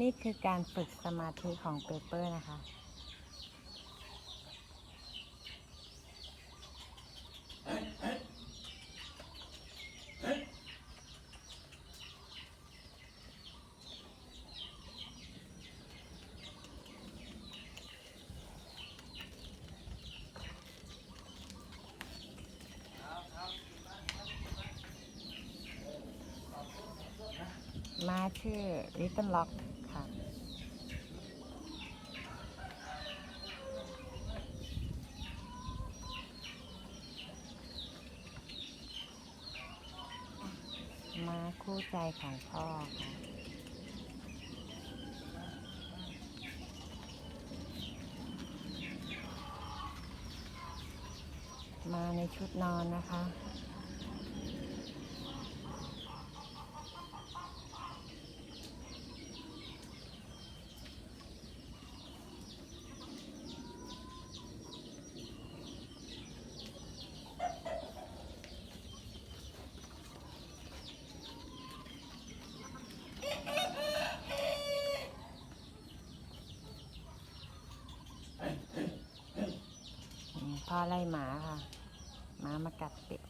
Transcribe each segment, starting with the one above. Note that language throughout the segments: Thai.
นี่คือการฝึกสมาธิของเปเปอร์นะคะ มาชื่อ Little Lock ค่ะมาคู่ใจของพ่อค่ะมาในชุดนอนนะคะ พ่อไล่หมาค่ะหมามากัดเป็ด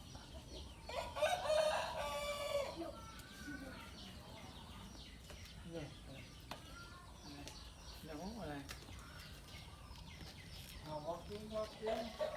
เดี๋ยวอะไรเอาวอกกิ้งวอกกิ้ง